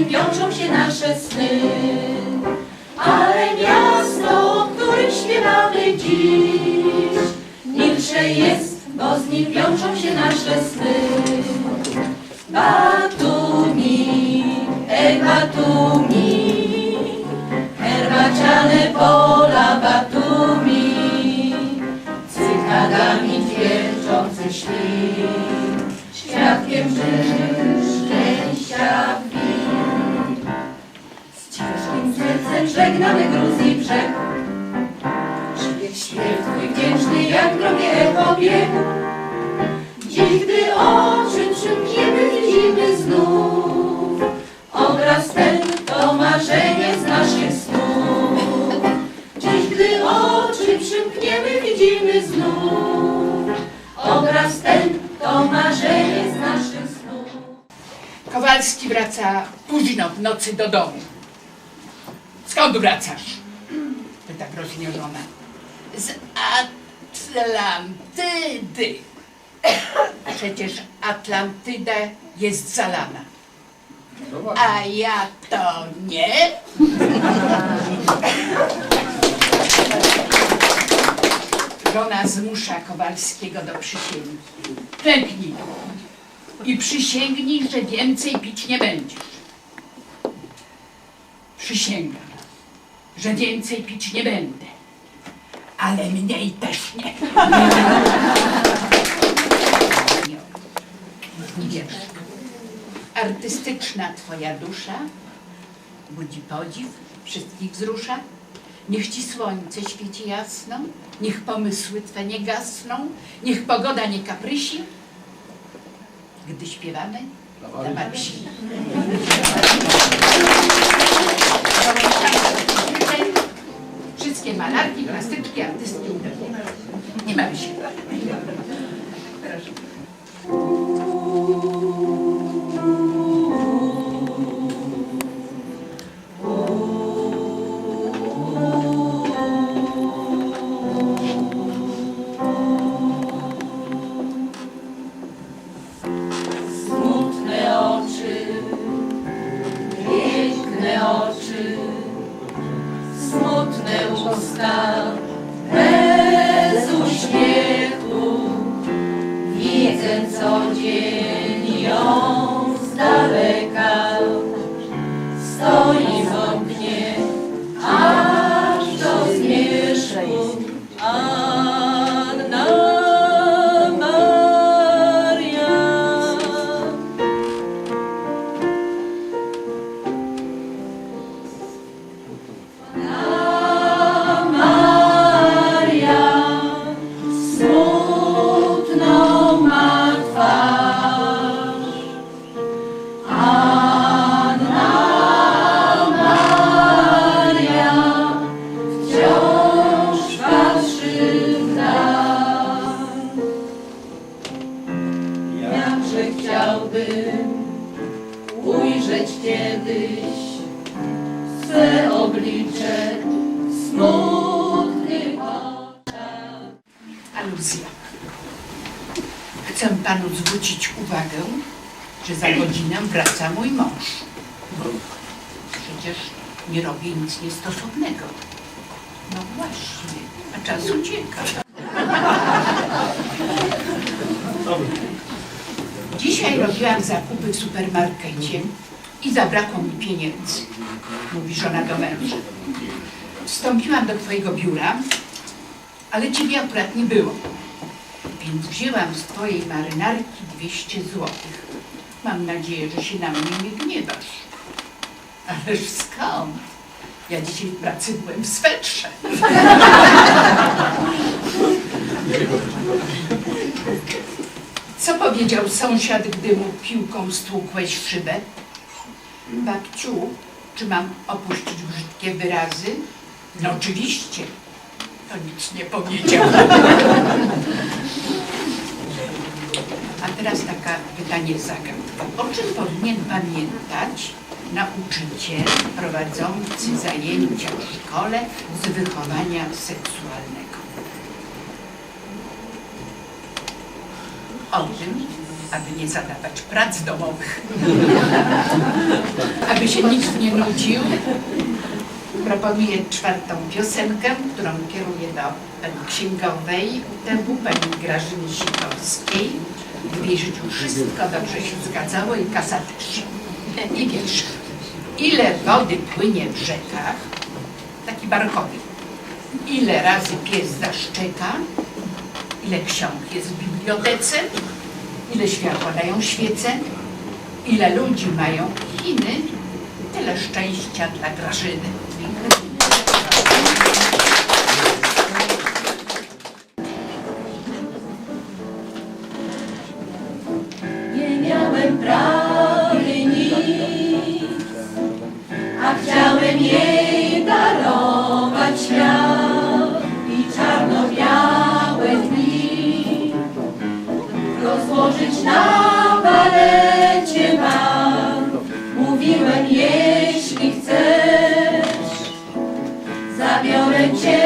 nim wiążą się nasze sny. Ale miasto, o którym śpiewamy dziś, milsze jest, bo z nim wiążą się nasze sny. Batumi, ej Batumi, herbaciane pola Batumi, cykadami wierzący świt, świadkiem sercem żegnamy gruz i brzeg, śpiew twój wdzięczny jak gromie echo biegł, Dziś, gdy oczy przymkniemy, widzimy znów Obraz ten to marzenie z naszych snów Dziś, gdy oczy przymkniemy, widzimy znów Obraz ten to marzenie z naszych snów Kowalski wraca późno w nocy do domu. Skąd wracasz? Pyta roznieżona. Z Atlantydy. Przecież Atlantyda jest zalana. A ja to nie? Żona zmusza Kowalskiego do przysięgi. Klęknij i przysięgnij, że więcej pić nie będziesz. Przysięgam, że więcej pić nie będę, ale mniej też nie. I wiesz, artystyczna twoja dusza budzi podziw, wszystkich wzrusza. Niech ci słońce świeci jasno, niech pomysły twe nie gasną, niech pogoda nie kaprysi, gdy śpiewamy dla Marysi. Wszystkie malarki, plastyczki, artystki nie mamy się. Proszę. Widzę co dzień ją z daleka, ujrzeć kiedyś swe oblicze w smutnych oczach. Aluzja. Chcę panu zwrócić uwagę, że za godzinę wraca mój mąż. Przecież nie robię nic niestosownego. No właśnie, a czas ucieka. Dzisiaj robiłam zakupy w supermarkecie i zabrakło mi pieniędzy, mówi żona do męża. Wstąpiłam do twojego biura, ale ciebie akurat nie było. Więc wzięłam z twojej marynarki 200 złotych. Mam nadzieję, że się na mnie nie gniewasz. Ależ skąd? Ja dzisiaj w pracy byłem w swetrze. Co powiedział sąsiad, gdy mu piłką stłukłeś szybę? Babciu, czy mam opuścić brzydkie wyrazy? No oczywiście. To nic nie powiedział. A teraz taka pytanie zagadka. O czym powinien pamiętać nauczyciel prowadzący zajęcia w szkole z wychowania seksualnego. O tym, aby nie zadawać prac domowych, aby się nikt nie nudził, proponuję czwartą piosenkę, którą kieruję do pani księgowej UTW, pani Grażyny Sikorskiej. W jej życiu wszystko dobrze się zgadzało i kasa też. I wiersz. Ile wody płynie w rzekach, taki barokowy. Ile razy pies zaszczeka, ile ksiąg jest w bibliotece, ile światła dają świece, ile ludzi mają Chiny, tyle szczęścia dla Grażyny. Rozłożyć na palecie mam. Mówiłem, jeśli chcesz, zabiorę cię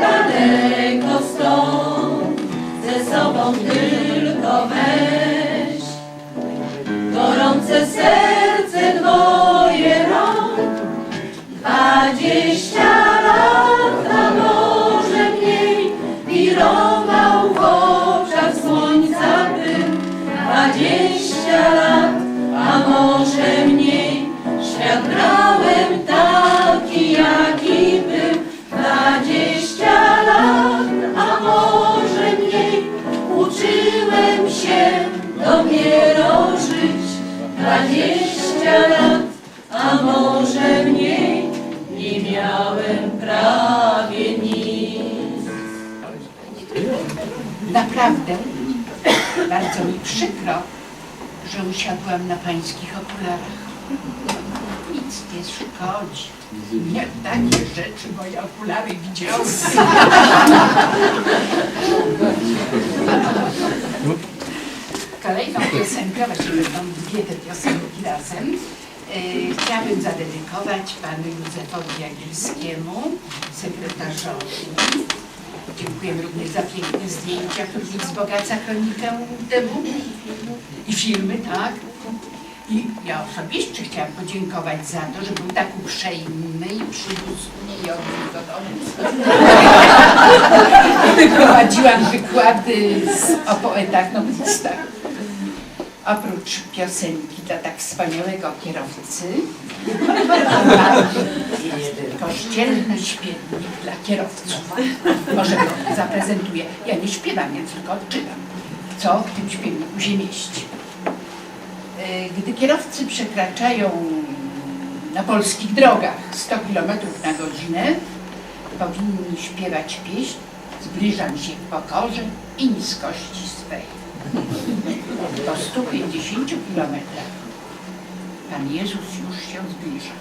daleko stąd, ze sobą tylko weź. Gorące serce dwoje rąk, dwadzieścia lat, a może mniej, wirował w Dwadzieścia lat, a może mniej, że usiadłam na pańskich okularach. Nic nie szkodzi. Jak takie rzeczy moje okulary widziały. Kolejną piosenkę, właściwie będą dwie te piosenki razem, yy, chciałabym zadedykować panu Józefowi Jagielskiemu, sekretarzowi. Dziękujemy również za piękne zdjęcia, których wzbogaca kronikę temu i filmy, tak? I ja osobiście chciałam podziękować za to, że był tak uprzejmy i przyniósł mnie i odwiózł do domu. Prowadziłam wykłady z, o poetach noblistach. Oprócz piosenki dla tak wspaniałego kierowcy, kościelny śpiewnik dla kierowców. Może go zaprezentuję. Ja nie śpiewam, więc tylko odczytam, co w tym śpiewniku się mieści. E, Gdy kierowcy przekraczają na polskich drogach 100 km na godzinę, powinni śpiewać pieśń Zbliżam się w pokorze i niskości swej. Po 150 kilometrach Pan Jezus już się zbliża.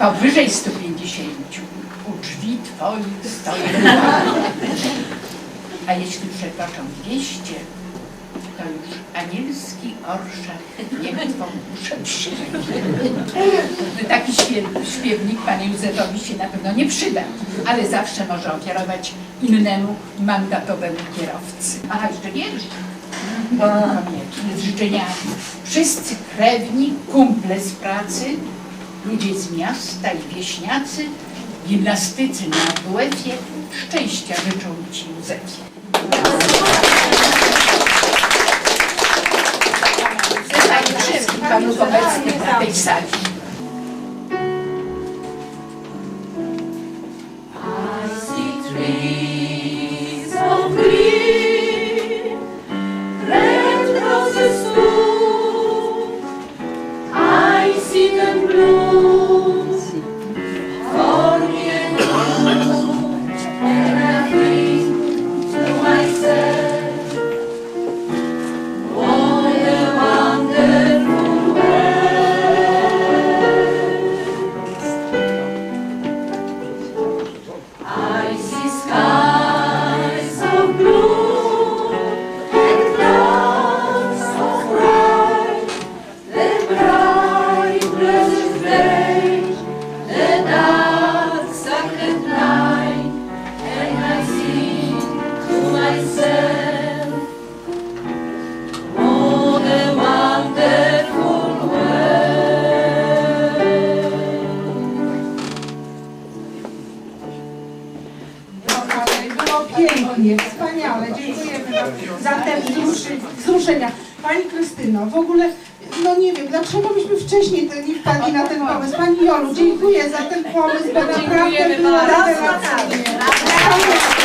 Powyżej 150 u drzwi Twoich stoi. A jeśli przekroczą 200, to już anielski orszak niech Twą duszę przyjmie. Taki śpiew, śpiewnik Panu Józefowi się na pewno nie przyda, ale zawsze może ofiarować innemu mandatowemu kierowcy. A jeszcze wiersz. Z życzeniami. Wszyscy krewni, kumple z pracy, ludzie z miasta i wieśniacy, gimnastycy na WF-ie, szczęścia życzą Ci Józefie. Panów obecnych na tej sali. Dziękuję za ten pomysł, bo naprawdę było rewelacyjnie.